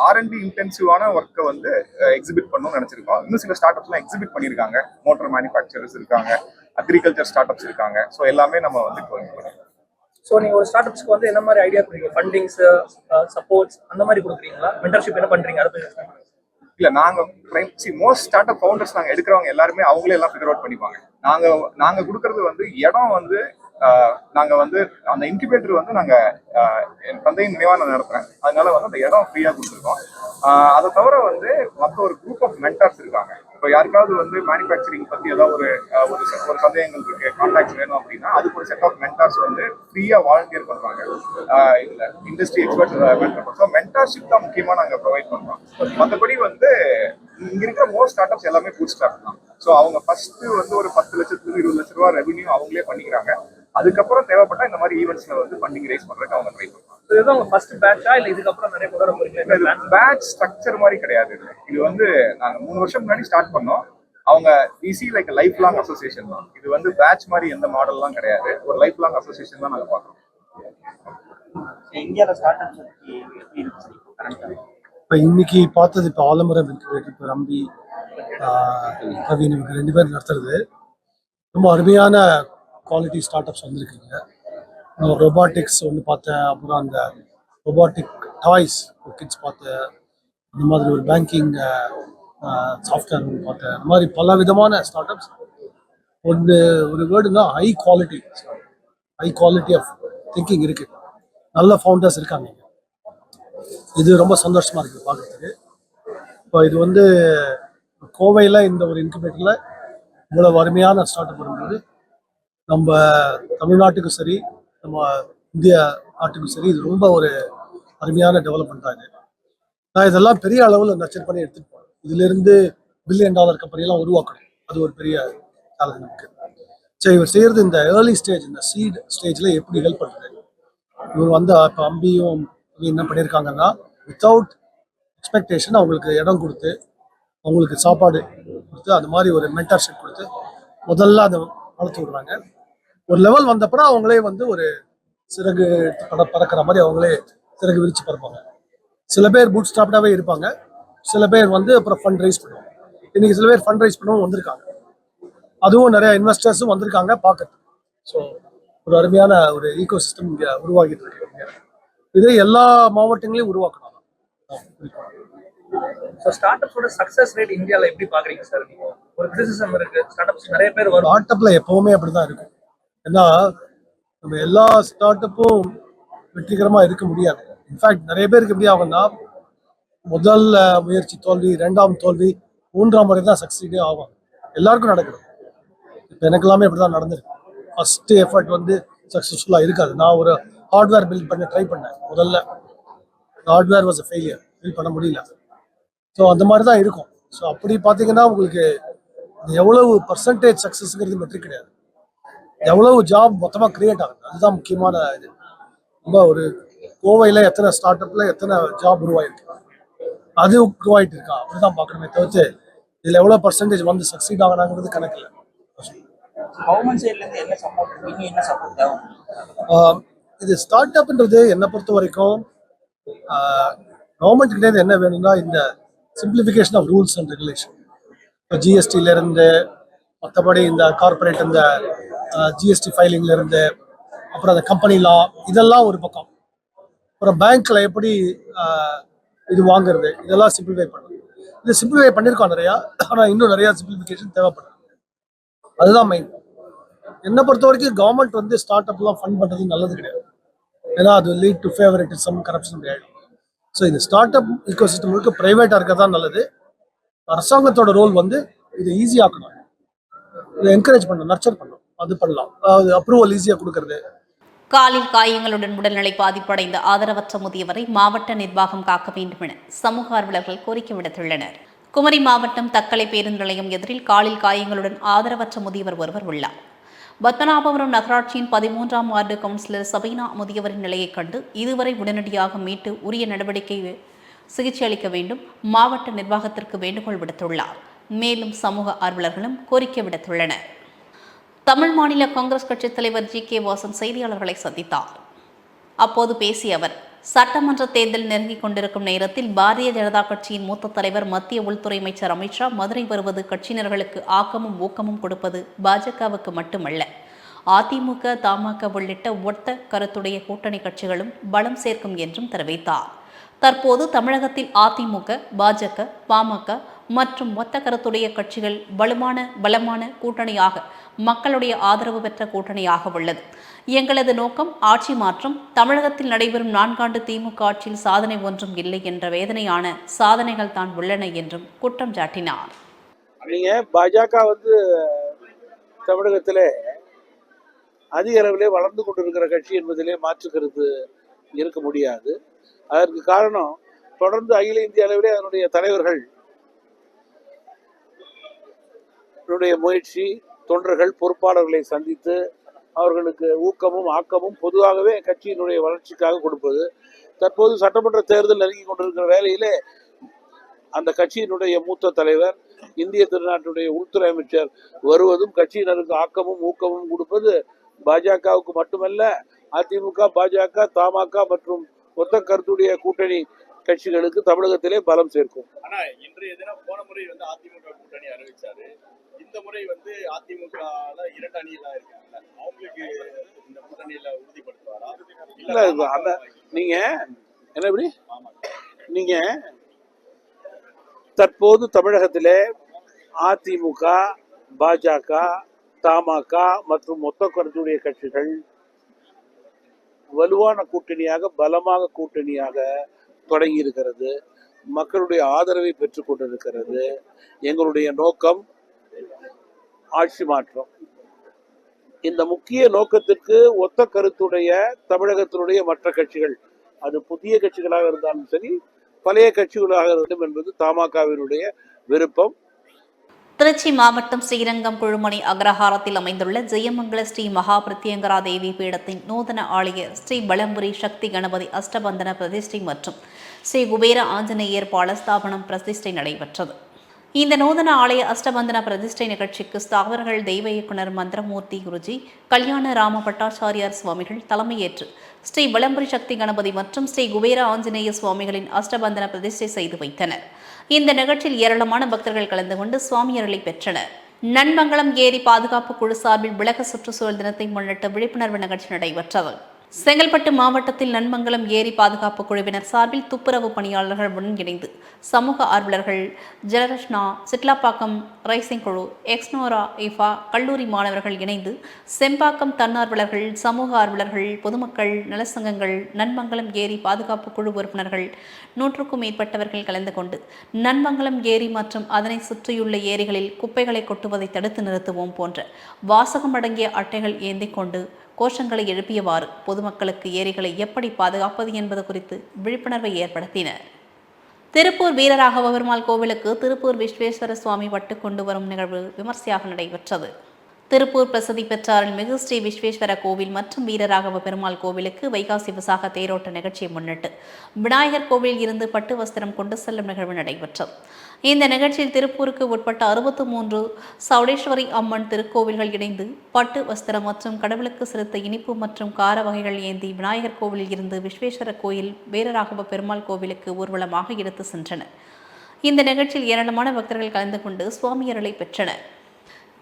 ஆர்என்டி இன்டென்சிவான ஒர்க்கை வந்து எக்ஸிபிட் பண்ணணும்னு நினைச்சிருக்கோம். இன்னும் சில ஸ்டார்ட் அப்ஸ்லாம் எக்ஸிபிட் பண்ணியிருக்காங்க. மோட்டார் மேனுஃபேக்சரர்ஸ் இருக்காங்க அக்ரிகல்ச்சர் ஸ்டார்ட் அப்ஸ் இருக்காங்க. ஸோ எல்லாமே நம்ம வந்து இப்போ. ஸோ நீங்கள் ஒரு ஸ்டார்ட் அப்ஸ்க்கு வந்து என்ன மாதிரி ஐடியா கொடுக்குறீங்க? ஃபண்டிங்ஸ் சப்போர்ட்ஸ் uh, அந்த மாதிரி கொடுக்குறீங்களா? மென்டர்ஷிப் என்ன பண்ணுறீங்க அதை இல்லை நாங்கள் see most start up founders நாங்கள் எடுக்கிறவங்க எல்லாருமே அவங்களே எல்லாம் ஃபிகர் அவுட் பண்ணிப்பாங்க. நாங்கள் நாங்கள் கொடுக்கறது வந்து இடம் வந்து நாங்கள் வந்து அந்த இன்குபேட்டர் வந்து நாங்கள் என் தந்தையின் நினைவாக நான் நடத்துகிறேன் அதனால வந்து அந்த இடம் ஃப்ரீயாக கொடுத்துருக்கோம். அதை தவிர வந்து மற்ற ஒரு குரூப் ஆஃப் மென்டர்ஸ் இருக்காங்க. இப்போ யாருக்காவது வந்து மேனுஃபேக்சரிங் பத்தி ஏதாவது ஒரு ஒரு ஒரு சந்தேகங்கள் இருக்கு கான்டாக்ட்ஸ் வேணும் அப்படின்னா அதுக்கு ஒரு செட் ஆஃப் மென்டார்ஸ் வந்து ஃப்ரீயா வாலண்டியர் பண்றாங்க. ஆஹ், இல்ல industry expert mentor so mentorship தான் முக்கியமா நாங்க ப்ரொவைட் பண்றோம். மற்றபடி வந்து இங்க இருக்கிற மோஸ்ட் ஸ்டார்ட் அப்ஸ் எல்லாமே பூட் ஸ்டார்ட் தான். ஸோ அவங்க ஃபர்ஸ்ட் வந்து ஒரு பத்து லட்சத்துக்கு இருபது லட்ச ரூபா ரெவன்யூ அவங்களே பண்ணிக்கிறாங்க. அதுக்கப்புறம் தேவைப்பட்டா இந்த மாதிரி ஈவெண்ட்ஸ்ல வந்து ஃபண்டிங் ரைஸ் பண்றதுக்கு அவங்க ட்ரை பண்ணுவாங்க இதுதான் உங்க ஃபர்ஸ்ட் பேட்சா இல்ல இதுக்கப்புறம் நிறைய இது பேட்ச் ஸ்ட்ரக்சர் மாதிரி கிடையாது. இது. வந்து நாங்க மூணு வருஷம் முன்னாடி ஸ்டார்ட் பண்ணோம். அவங்க easy like lifelong association தான். இது வந்து பேட்ச் மாதிரி எந்த மாடல்லாம் கிடையாது. ஒரு லைஃப் லாங் அசோசியேஷன் தான் நாங்க பாக்குறோம் இந்தியாவில் ஸ்டார்ட் அப்ஸ் இப்போ இன்னைக்கு பார்த்தது இப்போ ஆலமரம் இன்குபேட்டர் இப்போ ரம்பி கவின் ரெண்டு பேரும் நடத்துறது. ரொம்ப அருமையான குவாலிட்டி ஸ்டார்ட் அப்ஸ் வந்திருக்குங்க ரொபாட்டிக்ஸ் ஒன்று பார்த்தேன் அப்புறம் அந்த ரொபாட்டிக் டாய்ஸ் கிட்ஸ் பார்த்தேன் இந்த மாதிரி ஒரு பேங்கிங் சாஃப்ட்வேர் பார்த்தேன். இந்த மாதிரி பல விதமான ஸ்டார்ட் அப்ஸ் ஒன்று ஒரு வேர்டுனா high quality high quality of thinking இருக்கு. நல்ல ஃபவுண்டர்ஸ் இருக்காங்க இது ரொம்ப சந்தோஷமா இருக்கு பார்க்கறதுக்கு இப்போ இது வந்து கோவையில் இந்த ஒரு இன்குபேட்டரில் இவ்வளோ அருமையான ஸ்டார்ட் அப் வரும்போது நம்ம தமிழ்நாட்டுக்கும் சரி நம்ம இந்திய நாட்டுக்கும் சரி இது ரொம்ப ஒரு அருமையான டெவலப்மெண்ட் தான் இது. நான் இதெல்லாம் பெரிய அளவில் நச்சர் பண்ணி எடுத்துட்டு போறேன் இதுலேருந்து பில்லியன் டாலர் கம்பெனியெல்லாம் உருவாக்கணும். அது ஒரு பெரிய சேலஞ்ச் நமக்கு. சரி இவர் செய்கிறது இந்த ஏர்லி ஸ்டேஜ் இந்த சீட் ஸ்டேஜில் எப்படி ஹெல்ப் பண்ணுறது இவர் வந்து இப்போ அம்பியும் என்ன பண்ணியிருக்காங்கன்னா வித்தவுட் எக்ஸ்பெக்டேஷன் அவங்களுக்கு இடம் கொடுத்து அவங்களுக்கு சாப்பாடு கொடுத்து அந்த மாதிரி ஒரு மென்டர்ஷிப் கொடுத்து முதல்ல அதை வளர்த்து விடுறாங்க. ஒரு லெவல் வந்தப்பறம் அவங்களே வந்து ஒரு சிறகு பட பறக்கிற மாதிரி அவங்களே சிறகு விரிச்சு பறப்பாங்க சில பேர் பூட் ஸ்டாப்டாகவே இருப்பாங்க. சில பேர் வந்து அப்புறம் ஃபண்ட் ரைஸ் பண்ணுவாங்க. இன்னைக்கு சில பேர் ஃபண்ட் ரைஸ் பண்ணவும் வந்திருக்காங்க. அதுவும் நிறைய இன்வெஸ்டர்ஸும் வந்திருக்காங்க பார்க்கறது ஸோ ஒரு அருமையான ஒரு ஈகோ சிஸ்டம் இங்கே உருவாகிட்டு இருக்கு. இதை எல்லா மாவட்டங்களையும் உருவாக்கணும். ஸ்டார்ட் அப்ஸோட சக்ஸஸ் ரேட் இந்தியாவில் எப்படி பார்க்குறீங்க சார் ஒரு கிரிட்டிசிசம் இருக்கு. ஸ்டார்ட் அப்ஸ் நிறைய பேர் வரும். ஸ்டார்ட் அப்ல எப்பவுமே அப்படிதான் இருக்கும். ஏன்னா நம்ம எல்லா ஸ்டார்ட் அப்பும் வெற்றிகரமா இருக்க முடியாது. இன்ஃபேக்ட் நிறைய பேருக்கு எப்படி ஆகும்னா முதல் முயற்சி தோல்வி ரெண்டாம் தோல்வி மூன்றாம் முறை தான் சக்சீடே ஆகும். எல்லாருக்கும் நடக்கணும். இப்போ எனக்கு எல்லாமே இப்படி தான் நடந்திருக்கு. ஃபஸ்ட்டு எஃபர்ட் வந்து சக்ஸஸ்ஃபுல்லாக இருக்காது. நான் ஒரு ஹார்ட்வேர் பில்ட் பண்ண ட்ரை பண்ணேன். முதல்ல hardware was a failure build பண்ண முடியல. ஸோ அந்த மாதிரி தான் இருக்கும். ஸோ அப்படி பார்த்தீங்கன்னா உங்களுக்கு எவ்வளவு பர்சன்டேஜ் சக்ஸஸ்ங்கிறது மெட்ரிக் கிடையாது. எவ்வளவு ஜாப் மொத்தமாக கிரியேட் ஆகுது. அதுதான் முக்கியமான இது. ரொம்ப ஒரு கோவையில் எத்தனை ஸ்டார்ட் அப்ல எத்தனை ஜாப் உருவாயிருக்கு? அது உருவாயிட்டு இருக்கா அப்படிதான் பார்க்கணுமே தவிர்த்து இதில் எவ்வளோ பர்சன்டேஜ் வந்து சக்சீட் ஆகணாங்கிறது கணக்கில் இது ஸ்டார்ட் அப்ன்றது என்னை பொறுத்த வரைக்கும் கவர்மெண்ட் கிட்டே என்ன வேணும்னா இந்த simplification of rules and regulation இப்போ ஜிஎஸ்டில இருந்து மற்றபடி இந்த கார்ப்பரேட் இந்த ஜிஎஸ்டி ஃபைலிங்ல இருந்து அப்புறம் அந்த கம்பெனி லா இதெல்லாம் ஒரு பக்கம். அப்புறம் பேங்க்ல எப்படி இது வாங்குறது? இதெல்லாம் சிம்பிளிஃபை பண்ணுறது இது சிம்பிளிஃபை பண்ணியிருக்கோம் நிறையா. ஆனால் இன்னும் நிறையா சிம்பிளிஃபிகேஷன் தேவைப்படுது. அதுதான் மெயின் என்னை பொறுத்த வரைக்கும் கவர்மெண்ட் வந்து ஸ்டார்ட் அப்லாம் ஃபண்ட் பண்ணுறது நல்லது கிடையாது. ஏன்னா அது லீட் டு ஃபேவரட்டிசம் கரப்ஷன் கிடையாது ஸோ இந்த ஸ்டார்ட் அப் ஈகோ சிஸ்டம் முழுக்க ப்ரைவேட்டாக இருக்க தான் நல்லது. அரசாங்கத்தோட ரோல் வந்து இதை ஈஸியாக்கணும் இதை என்கரேஜ் பண்ணணும் நர்ச்சர் பண்ணணும். அது பண்ணலாம். அதாவது அப்ரூவல் ஈஸியாக கொடுக்கறது. காலில் காயங்களுடன் உடல்நிலை பாதிப்படைந்த ஆதரவற்ற முதியவரை மாவட்ட நிர்வாகம் காக்க வேண்டும் என சமூக ஆர்வலர்கள் கோரிக்கை விடுத்துள்ளனர். குமரி மாவட்டம் தக்கலை பேருந்து நிலையம் எதிரில் காலில் காயங்களுடன் ஆதரவற்ற முதியவர் ஒருவர் உள்ளார். பத்மநாபபுரம் நகராட்சியின் பதிமூன்றாம் வார்டு கவுன்சிலர் சபீனா முதியவரின் நிலையைக் கண்டு இதுவரை உடனடியாக மீட்டு உரிய நடவடிக்கை சிகிச்சை அளிக்க வேண்டும் மாவட்ட நிர்வாகத்திற்கு வேண்டுகோள் விடுத்துள்ளார். மேலும் சமூக ஆர்வலர்களும் கோரிக்கை விடுத்துள்ளனர். தமிழ் மாநில காங்கிரஸ் கட்சித் தலைவர் ஜி கே வாசன் செய்தியாளர்களை சந்தித்தார். அப்போது பேசிய அவர் சட்டமன்ற தேர்தல் நெருங்கிக் கொண்டிருக்கும் நேரத்தில் பாரதிய ஜனதா கட்சியின் மூத்த தலைவர் மத்திய உள்துறை அமைச்சர் அமித்ஷா மதுரை வருவது கட்சியினர்களுக்கு ஆக்கமும் ஊக்கமும் கொடுப்பது பாஜகவுக்கு மட்டுமல்ல. அதிமுக தமாக உள்ளிட்ட ஒத்த கருத்துடைய கூட்டணி கட்சிகளும் பலம் சேர்க்கும் என்றும் தெரிவித்தார். தற்போது தமிழகத்தில் அதிமுக பாஜக பாமக மற்றும் மொத்த கருத்துடைய கட்சிகள் வலுவான பலமான கூட்டணியாக மக்களுடைய ஆதரவு பெற்ற கூட்டணியாக உள்ளது. எங்களது நோக்கம் ஆட்சி மாற்றம். தமிழகத்தில் நடைபெறும் நான்காண்டு திமுக ஆட்சியில் சாதனை ஒன்றும் இல்லை என்ற வேதனையான சாதனைகள் தான் உள்ளன என்றும் குற்றம் சாட்டினார். நீங்க பாஜக வந்து தமிழகத்திலே அதிக அளவிலே வளர்ந்து கொண்டிருக்கிற கட்சி என்பதிலே மாற்று இருக்க முடியாது. அதற்கு காரணம் தொடர்ந்து அகில இந்திய அளவிலே அதனுடைய தலைவர்கள் முயற்சி தொண்டர்கள் பொறுப்பாளர்களை சந்தித்து அவர்களுக்கு ஊக்கமும் ஆக்கமும் பொதுவாகவே கட்சியினுடைய வளர்ச்சிக்காக கொடுப்பது. தற்போது சட்டமன்ற தேர்தல் நெருங்கி கொண்டிருக்கிற வேலையிலே அந்த கட்சியினுடைய மூத்த தலைவர் இந்திய திருநாட்டுடைய உள்துறை அமைச்சர் வருவதும் கட்சியினருக்கு ஆக்கமும் ஊக்கமும் கொடுப்பது பாஜகவுக்கு மட்டுமல்ல அதிமுக பாஜக தமாக மற்றும் ஒத்த கருத்துடைய கூட்டணி கட்சிகளுக்கு தமிழகத்திலே பலம் சேர்க்கும். ஆனா இன்றைய தினம் போன முறை வந்து அதிமுக கூட்டணி அறிவிச்சாரு. இந்த முறை வந்து அதிமுக இரண்டு அணிகளா இருக்காங்கல்ல அவங்களுக்கு இந்த கூட்டணியில உறுதிப்படுத்துவாரா? இல்ல அந்த நீங்க என்ன எப்படி நீங்க தற்போது தமிழகத்திலே அதிமுக பாஜக தமாக மற்றும் மொத்த கருத்துடைய கட்சிகள் வலுவான கூட்டணியாக பலமாக கூட்டணியாக தொடங்கி இருக்கிறது மக்களுடைய ஆதரவை பெற்று கொண்டிருக்கிறது. எங்களுடைய நோக்கம் ஆட்சி மாற்றம். இந்த முக்கிய நோக்கத்திற்கு ஒத்த கருத்துடைய தமிழகத்தினுடைய மற்ற கட்சிகள் அது புதிய கட்சிகளாக இருந்தாலும் சரி பழைய கட்சிகளாக இருந்தும் என்பது தமாகவினுடைய விருப்பம். திருச்சி மாவட்டம் ஸ்ரீரங்கம் குழுமணி அக்ரஹாரத்தில் அமைந்துள்ள ஜெயமங்கல ஸ்ரீ மகாபிரத்யங்கரா தேவி பீடத்தின் நூதன ஆலய ஸ்ரீ பலம்புரி சக்தி கணபதி அஷ்டபந்தன பிரதிஷ்டை மற்றும் ஸ்ரீ குபேர ஆஞ்சநேயர் பாலஸ்தாபனம் பிரதிஷ்டை நடைபெற்றது. இந்த நூதன ஆலய அஷ்டபந்தன பிரதிஷ்டை நிகழ்ச்சிக்கு ஸ்தாவர்கள் தெய்வ இயக்குனர் மந்திரமூர்த்தி குருஜி கல்யாண ராம பட்டாச்சாரியார் சுவாமிகள் தலைமையேற்று ஸ்ரீ விளம்பரி சக்தி கணபதி மற்றும் ஸ்ரீ குபேர ஆஞ்சநேய சுவாமிகளின் அஷ்டபந்தன பிரதிஷ்டை செய்து வைத்தனர். இந்த நிகழ்ச்சியில் ஏராளமான பக்தர்கள் கலந்து கொண்டு சுவாமியர்களை பெற்றனர். நன்மங்கலம் ஏரி பாதுகாப்பு குழு சார்பில் உலக சுற்றுச்சூழல் தினத்தை முன்னிட்டு விழிப்புணர்வு நிகழ்ச்சி நடைபெற்றது. செங்கல்பட்டு மாவட்டத்தில் நன்மங்கலம் ஏரி பாதுகாப்பு குழுவினர் சார்பில் துப்புரவு பணியாளர்களுடன் இணைந்து சமூக ஆர்வலர்கள் ஜெலரஷ்னா சிட்லாப்பாக்கம் ரைசிங் குழு எக்ஸ்னோரா இஃபா கல்லூரி மாணவர்கள் இணைந்து செம்பாக்கம் தன்னார்வலர்கள் சமூக ஆர்வலர்கள் பொதுமக்கள் நலசங்கங்கள் நன்மங்கலம் ஏரி பாதுகாப்பு குழு உறுப்பினர்கள் நூற்றுக்கும் மேற்பட்டவர்கள் கலந்து கொண்டு நன்மங்கலம் ஏரி மற்றும் அதனை சுற்றியுள்ள ஏரிகளில் குப்பைகளை கொட்டுவதை தடுத்து நிறுத்துவோம் போன்ற வாசகம் அடங்கிய அட்டைகள் ஏந்திக் கொண்டு கோஷங்களை எழுப்பியவாறு பொதுமக்களுக்கு ஏரிகளை எப்படி பாதுகாப்பது என்பது குறித்து விழிப்புணர்வை ஏற்படுத்தினர். திருப்பூர் வீரராகவ பெருமாள் கோவிலுக்கு திருப்பூர் விஸ்வேஸ்வர சுவாமி பட்டு கொண்டு வரும் நிகழ்வு விமர்சையாக நடைபெற்றது. திருப்பூர் பிரசித்தி பெற்ற அருள்மிகு ஸ்ரீ விஸ்வேஸ்வர கோவில் மற்றும் வீரராகவ பெருமாள் கோவிலுக்கு வைகாசி விசாக தேரோட்ட நிகழ்ச்சியை முன்னிட்டு விநாயகர் கோவிலில் இருந்து பட்டு வஸ்திரம் கொண்டு செல்லும் நிகழ்வு நடைபெற்றது. இந்த நிகழ்ச்சியில் திருப்பூருக்கு உட்பட்ட அறுபத்து மூன்று சவுடேஸ்வரி அம்மன் திருக்கோவில்கள் இணைந்து பட்டு வஸ்திரம் மற்றும் கடவுளுக்கு செலுத்த இனிப்பு மற்றும் கார வகைகள் ஏந்தி விநாயகர் கோவிலில் இருந்து விஸ்வேஸ்வர கோயில் வீரராகவ பெருமாள் கோவிலுக்கு ஊர்வலமாக எடுத்து சென்றனர். இந்த நிகழ்ச்சியில் ஏராளமான பக்தர்கள் கலந்து கொண்டு சுவாமியர்களை பெற்றனர்.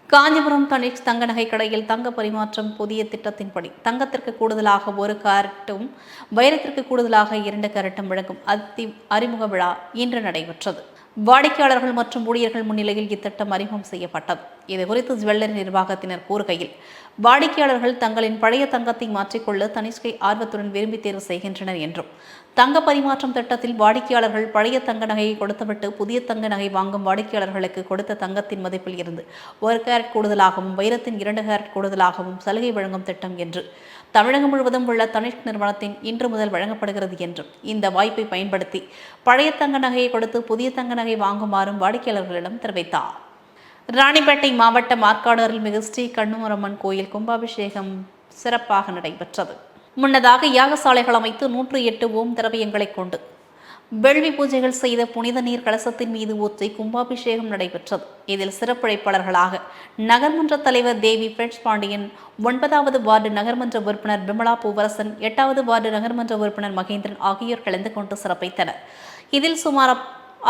காஞ்சிபுரம் தனிஷ் தங்க நகை கடையில் தங்க பரிமாற்றம் புதிய திட்டத்தின்படி தங்கத்திற்கு கூடுதலாக ஒரு கேரட்டும் வைரத்திற்கு கூடுதலாக இரண்டு கேரட்டும் வழங்கும் அத்தி அறிமுக விழா இன்று நடைபெற்றது. வாடிக்கையாளர்கள் மற்றும் ஊழியர்கள் முன்னிலையில் இத்திட்டம் அறிமுகம் செய்யப்பட்டது. இதுகுறித்து ஜுவல்லரி நிர்வாகத்தினர் கூறுகையில் வாடிக்கையாளர்கள் தங்களின் பழைய தங்கத்தை மாற்றிக்கொள்ள தனிஷ்கை ஆர்வத்துடன் விரும்பி தேர்வு செய்கின்றனர் என்றும் தங்க பரிமாற்றம் திட்டத்தில் வாடிக்கையாளர்கள் பழைய தங்க நகையை கொடுத்துவிட்டு புதிய தங்க நகை வாங்கும் வாடிக்கையாளர்களுக்கு கொடுத்த தங்கத்தின் மதிப்பில் இருந்து ஒரு கேரட் கூடுதலாகவும் வைரத்தின் இரண்டு கேரட் கூடுதலாகவும் சலுகை வழங்கும் திட்டம் என்று தமிழகம் முழுவதும் உள்ள தனிஷ் நிறுவனத்தின் இன்று முதல் வழங்கப்படுகிறது என்றும் இந்த வாய்ப்பை பயன்படுத்தி பழைய தங்க நகையை கொடுத்து புதிய தங்க நகை வாங்குமாறும் வாடிக்கையாளர்களிடம் தெரிவித்தார். ராணிப்பேட்டை மாவட்டம் ஆற்காடு அருள்மிகு ஸ்ரீ கண்ணுமரம்மன் கோயில் கும்பாபிஷேகம் சிறப்பாக நடைபெற்றது. முன்னதாக யாகசாலைகள் அமைத்து நூற்று எட்டு ஓம் திரவியங்களைக் கொண்டு வெள்ளி பூஜைகள் செய்த புனித நீர் கலசத்தின் மீது ஊற்றி கும்பாபிஷேகம் நடைபெற்றது. இதில் சிறப்புழைப்பாளர்களாக நகர்மன்ற தலைவர் தேவி பிரெஞ்ச் பாண்டியன் ஒன்பதாவது வார்டு நகர்மன்ற உறுப்பினர் விமலா பூவரசன் எட்டாவது வார்டு நகர்மன்ற உறுப்பினர் மகேந்திரன் ஆகியோர் கலந்து கொண்டு சிறப்பித்தனர். இதில் சுமார்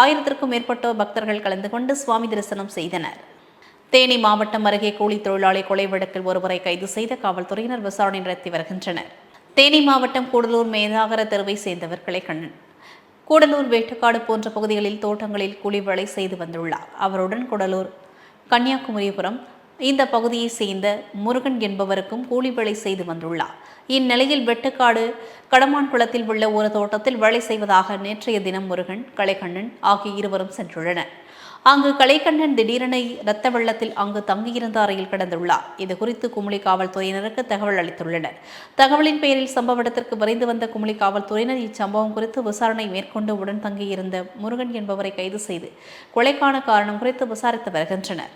ஆயிரத்திற்கும் மேற்பட்டோர் பக்தர்கள் கலந்து கொண்டு சுவாமி தரிசனம் செய்தனர். தேனி மாவட்டம் அருகே கூலி தொழிலாளி கொலை வழக்கில் ஒருவரை கைது செய்த காவல்துறையினர் விசாரணை நடத்தி வருகின்றனர். தேனி மாவட்டம் கூடலூர் மேதாகர தெருவை சேர்ந்தவர் கிளைக்கண்ணன். கூடலூர் வேட்டக்காடு போன்ற பகுதிகளில் தோட்டங்களில் கூலி வேலை செய்து வந்துள்ளார். அவருடன் கூடலூர் கன்னியாகுமரிபுரம் இந்த பகுதியை சேர்ந்த முருகன் என்பவருக்கும் கூலி வேலை செய்து வந்துள்ளார். இந்நிலையில் வெட்டுக்காடு கடமான்குளத்தில் உள்ள ஒரு தோட்டத்தில் வேலை செய்வதாக நேற்றைய தினம் முருகன் கலைகண்ணன் ஆகிய இருவரும் சென்றுள்ளனர். அங்கு கலைக்கண்ணன் திடீரென இரத்த வெள்ளத்தில் அங்கு தங்கியிருந்த அறையில் கிடந்துள்ளார். இது குறித்து குமுளி காவல்துறையினருக்கு தகவல் அளித்துள்ளனர். தகவலின் பேரில் சம்பவ இடத்திற்கு விரைந்து வந்த குமுளி காவல்துறையினர் இச்சம்பவம் குறித்து விசாரணை மேற்கொண்டு உடன் தங்கியிருந்த முருகன் என்பவரை கைது செய்து கொலைக்கான காரணம் குறித்து விசாரித்து வருகின்றனர்.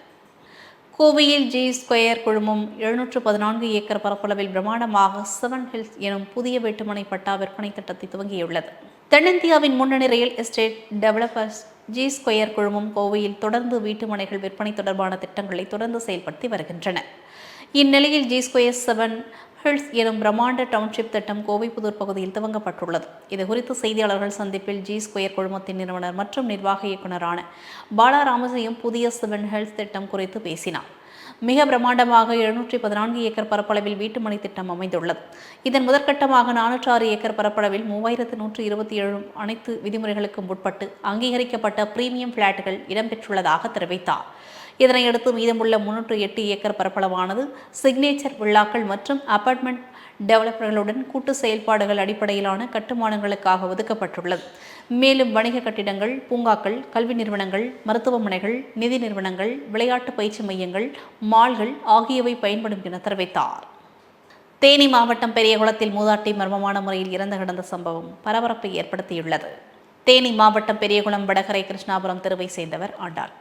கோவையில் ஜி ஸ்கொயர் குழுமம் எழுநூற்று பதினான்கு ஏக்கர் பரப்பளவில் பிரமாண்டமாக செவன் ஹில்ஸ் எனும் புதிய வீட்டுமனை பட்டா விற்பனை திட்டத்தை துவங்கியுள்ளது. தென்னிந்தியாவின் முன்னணி real estate developers G Square குழுமம் கோவையில் தொடர்ந்து வீட்டுமனைகள் விற்பனை தொடர்பான திட்டங்களை தொடர்ந்து செயல்படுத்தி வருகின்றன இந்நிலையில் ஜி ஸ்கொயர் செவன் ஹில்ஸ் எனும் பிரம்மாண்ட டவுன்ஷிப் திட்டம் கோவை புதூர் பகுதியில் துவங்கப்பட்டுள்ளது. இதுகுறித்து செய்தியாளர்கள் சந்திப்பில் ஜி ஸ்கொயர் குழுமத்தின் நிறுவனர் மற்றும் நிர்வாக இயக்குநரான பாலா ராமஜெயம் புதிய செவன் ஹில்ஸ் திட்டம் குறித்து பேசினார். மிக பிரம்மாண்டமாக எழுநூற்றி பதினான்கு ஏக்கர் பரப்பளவில் வீட்டுமனை திட்டம் அமைந்துள்ளது. இதன் முதற்கட்டமாக நானூற்று ஆறு ஏக்கர் பரப்பளவில் மூவாயிரத்து நூற்று இருபத்தி ஏழு அனைத்து விதிமுறைகளுக்கும் உட்பட்டு அங்கீகரிக்கப்பட்ட பிரீமியம் பிளாட்டுகள் இடம்பெற்றுள்ளதாக தெரிவித்தார். இதனையடுத்து மீதமுள்ள முன்னூற்று எட்டு ஏக்கர் பரப்பளவானது சிக்னேச்சர் விழாக்கள் மற்றும் அபார்ட்மெண்ட் டெவலப்பர்களுடன் கூட்டு செயல்பாடுகள் அடிப்படையிலான கட்டுமானங்களுக்காக ஒதுக்கப்பட்டுள்ளது. மேலும் வணிக கட்டிடங்கள் பூங்காக்கள் கல்வி நிறுவனங்கள் மருத்துவமனைகள் நிதி நிறுவனங்கள் விளையாட்டு பயிற்சி மையங்கள் மால்கள் ஆகியவை பயன்படும் என தெரிவித்தார். தேனி மாவட்டம் பெரியகுளத்தில் மூதாட்டி மர்மமான முறையில் இறந்து கிடந்த சம்பவம் பரபரப்பை ஏற்படுத்தியுள்ளது. தேனி மாவட்டம் பெரியகுளம் வடகரை கிருஷ்ணாபுரம் தெருவை சேர்ந்தவர் ஆண்டாள்.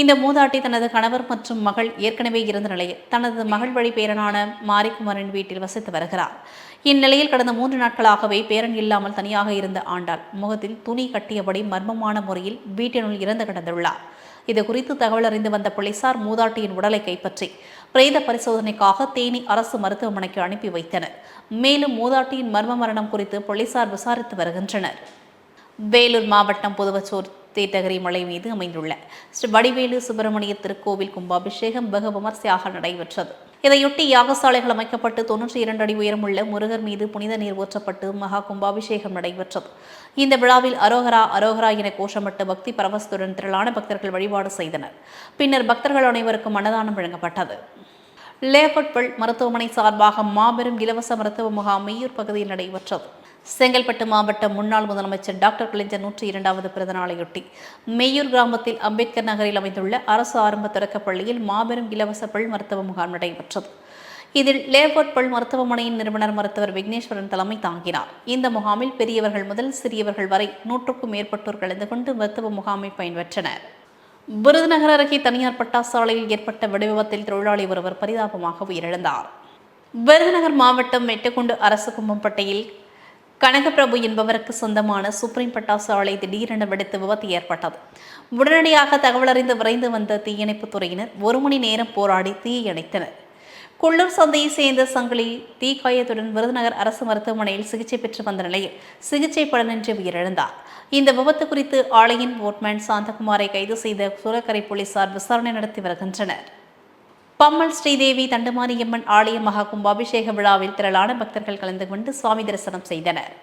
இந்த மூதாட்டி தனது கணவர் மற்றும் மகள் ஏற்கனவே இருந்த நிலையில் தனது மகள் வழி பேரனான மாரிக்குமரன் வீட்டில் வசித்து வருகிறார். இந்நிலையில் கடந்த மூன்று நாட்களாகவே பேரன் இல்லாமல் தனியாக இருந்த ஆண்டாள் முகத்தில் துணி கட்டியபடி மர்மமான முறையில் வீட்டினுள் இறந்து கிடந்துள்ளார். இது குறித்து தகவல் அறிந்து வந்த போலீசார் மூதாட்டியின் உடலை கைப்பற்றி பிரேத பரிசோதனைக்காக தேனி அரசு மருத்துவமனைக்கு அனுப்பி வைத்தனர். மேலும் மூதாட்டியின் மர்ம மரணம் குறித்து போலீசார் விசாரித்து வருகின்றனர். வேலூர் மாவட்டம் புதுவச்சூர் தேட்டகிரி மலை மீது அமைந்துள்ள ஸ்ரீ வடிவேலு சுப்பிரமணிய திருக்கோவில் கும்பாபிஷேகம் வெகு விமர்சையாக நடைபெற்றது. இதையொட்டி யாகசாலைகள் அமைக்கப்பட்டு தொன்னூற்றி இரண்டு அடி உயரமுள்ள முருகர் மீது புனித நீர் ஊற்றப்பட்டு மகா கும்பாபிஷேகம் நடைபெற்றது. இந்த விழாவில் அரோகரா அரோகரா என கோஷமிட்டு பக்தி பரவசத்துடன் திரளான பக்தர்கள் வழிபாடு செய்தனர். பின்னர் பக்தர்கள் அனைவருக்கும் அன்னதானம் வழங்கப்பட்டது. லேபட்பள் மருத்துவமனை சார்பாக மாபெரும் இலவச மருத்துவ முகாம் மெய்யூர் பகுதியில் நடைபெற்றது. செங்கல்பட்டு மாவட்ட முன்னாள் முதலமைச்சர் டாக்டர் கலைஞர் நூற்றி இரண்டாவது பிறந்தநாளையொட்டி. மேயூர் மெய்யூர் கிராமத்தில் அம்பேத்கர் நகரில் அமைந்துள்ள அரசு ஆரம்ப தொடக்கப் பள்ளியில் மாபெரும் இலவச பல் மருத்துவ முகாம் நடைபெற்றது. இதில் லேபோர்ட் பல் மருத்துவமனையின் நிறுவனர் மருத்துவர் விக்னேஸ்வரன் தலைமை தாங்கினார். இந்த முகாமில் பெரியவர்கள் முதல் சிறியவர்கள் வரை நூற்றுக்கும் மேற்பட்டோர் கலந்து கொண்டு மருத்துவ முகாமை பயன்பெற்றனர். விருதுநகர் அருகே தனியார் பட்டாசாலையில் ஏற்பட்ட வெடிவிபத்தில் தொழிலாளி ஒருவர் பரிதாபமாக உயிரிழந்தார். விருதுநகர் மாவட்டம் மெட்டுக்குண்டு அரசு கும்பம்பட்டையில் கனகப்பிரபு என்பவருக்கு சொந்தமான சுப்ரீம் பட்டாசு ஆலை திடீரென வெடித்து விபத்து ஏற்பட்டது. உடனடியாக தகவல் அறிந்து விரைந்து வந்த தீயணைப்புத் துறையினர் ஒரு மணி நேரம் போராடி தீயை அணைத்தனர் குள்ளூர் சந்தையை சேர்ந்த சங்கிலி தீக்காயத்துடன் விருதுநகர் அரசு மருத்துவமனையில் சிகிச்சை பெற்று வந்த நிலையில் சிகிச்சை பலனின்றி உயிரிழந்தார். இந்த விபத்து குறித்து ஆலையின் போட்மேன் சாந்தகுமாரை கைது செய்த சூரக்கரை போலீசார் விசாரணை நடத்தி வருகின்றனர். பம்மல் ஸ்ரீதேவி தண்டுமாரியம்மன் ஆலய மகா கும்பாபிஷேக விழாவில் திரளான பக்தர்கள் கலந்து கொண்டு சுவாமி தரிசனம் செய்தனர்.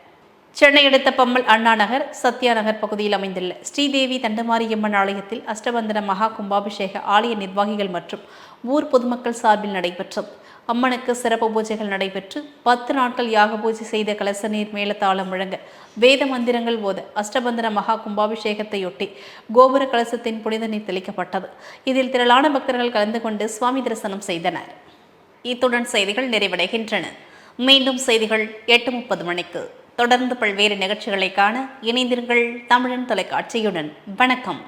சென்னை அடுத்த பம்மல் அண்ணா நகர் சத்யா நகர் பகுதியில் அமைந்துள்ள ஸ்ரீதேவி தண்டுமாரியம்மன் ஆலயத்தில் அஷ்டபந்தன மகா கும்பாபிஷேக ஆலய நிர்வாகிகள் மற்றும் ஊர் பொதுமக்கள் சார்பில் நடைபெற்றது. அம்மனுக்கு சிறப்பு பூஜைகள் நடைபெற்று பத்து நாட்கள் யாக பூஜை செய்த கலச நீர் மேலத்தாளம் முழங்க வேத மந்திரங்கள் போத அஷ்டபந்தன மகா கும்பாபிஷேகத்தையொட்டி கோபுர கலசத்தின் புனித நீர் தெளிக்கப்பட்டது. இதில் திரளான பக்தர்கள் கலந்து கொண்டு சுவாமி தரிசனம் செய்தனர். இத்துடன் செய்திகள் நிறைவடைகின்றன. மீண்டும் செய்திகள் எட்டு முப்பது மணிக்கு. தொடர்ந்து பல்வேறு நிகழ்ச்சிகளை காண இணைந்திருங்கள் தமிழன் தொலைக்காட்சியுடன். வணக்கம்.